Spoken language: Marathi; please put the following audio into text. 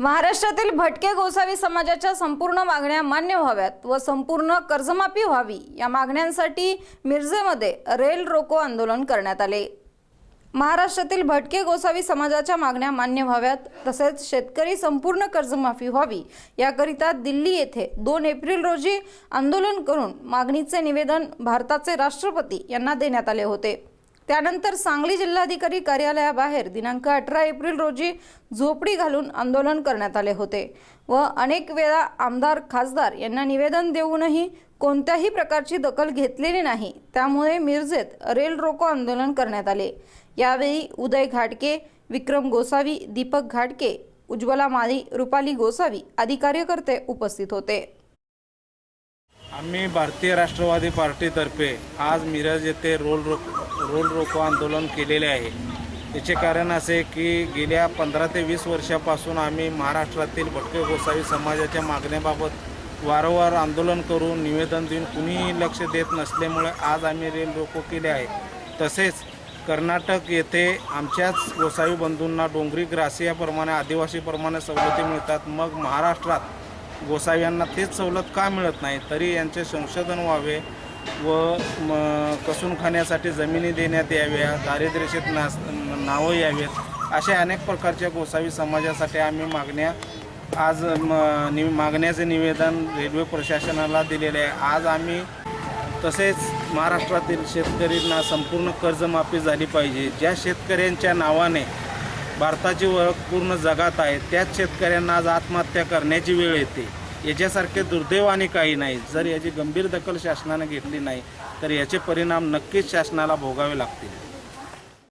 महाराष्ट्रातील भटके गोसावी समाजाच्या संपूर्ण मागण्या मान्य व्हाव्यात व संपूर्ण कर्जमाफी व्हावी या मागण्यांसाठी मिरजेमध्ये रेल रोको आंदोलन करण्यात आले. महाराष्ट्रातील भटके गोसावी समाजाच्या मागण्या मान्य व्हाव्यात तसेच शेतकरी संपूर्ण कर्जमाफी व्हावी याकरिता दिल्ली येथे दोन एप्रिल रोजी आंदोलन करून मागणीचे निवेदन भारताचे राष्ट्रपती यांना देण्यात आले होते. त्यानंतर सांगली जिल्हाधिकारी कार्यालयाबाहेर दिनांक अठरा एप्रिल रोजी झोपडी घालून आंदोलन करण्यात आले होते व अनेक वेळा आमदार खासदार यांना निवेदन देऊनही कोणत्याही प्रकारची दखल घेतलेली नाही. त्यामुळे मिरजेत रेल रोको आंदोलन करण्यात आले. यावेळी उदय घाटके विक्रम गोसावी दीपक घाटके उज्ज्वला माळी रुपाली गोसावी आदी कार्यकर्ते उपस्थित होते. आम्ही भारतीय राष्ट्रवादी पार्टीतर्फे आज मिरज येथे रोल रोक रोल रोको आंदोलन केलेले आहे. याचे कारण असे की गेल्या पंधरा ते वीस वर्षापासून आम्ही महाराष्ट्रातील भटके गोसावी समाजाच्या मागण्याबाबत वारंवार आंदोलन करून निवेदन देऊन कुणीही लक्ष देत नसल्यामुळे आज आम्ही रेल रोको केले आहे. तसेच कर्नाटक येथे आमच्याच गोसावी बंधूंना डोंगरी ग्रासियाप्रमाणे आदिवासीप्रमाणे सवलती मिळतात. मग महाराष्ट्रात गोसाव्यांना तेच सवलत का मिळत नाही? तरी यांचे संशोधन व्हावे व म, कसून खाण्यासाठी जमिनी देण्यात याव्या दारिद्र्यशेत नास नावं यावेत अशा अनेक प्रकारच्या गोसावी समाजासाठी आम्ही मागण्या आज म, नि मागण्याचे निवेदन रेल्वे प्रशासनाला दिलेले आहे. आज आम्ही तसेच महाराष्ट्रातील शेतकऱ्यांना संपूर्ण कर्जमाफी झाली पाहिजे. ज्या शेतकऱ्यांच्या नावाने भारताची ओळख पूर्ण जगात आहे. त्याच शेतकऱ्यांना आज आत्महत्या करण्याची वेळ येते. याच्यासारखे दुर्दैवाने काही नाही. जर याची गंभीर दखल शासनाने घेतली नाही तर याचे परिणाम नक्कीच शासनाला भोगावे लागतील.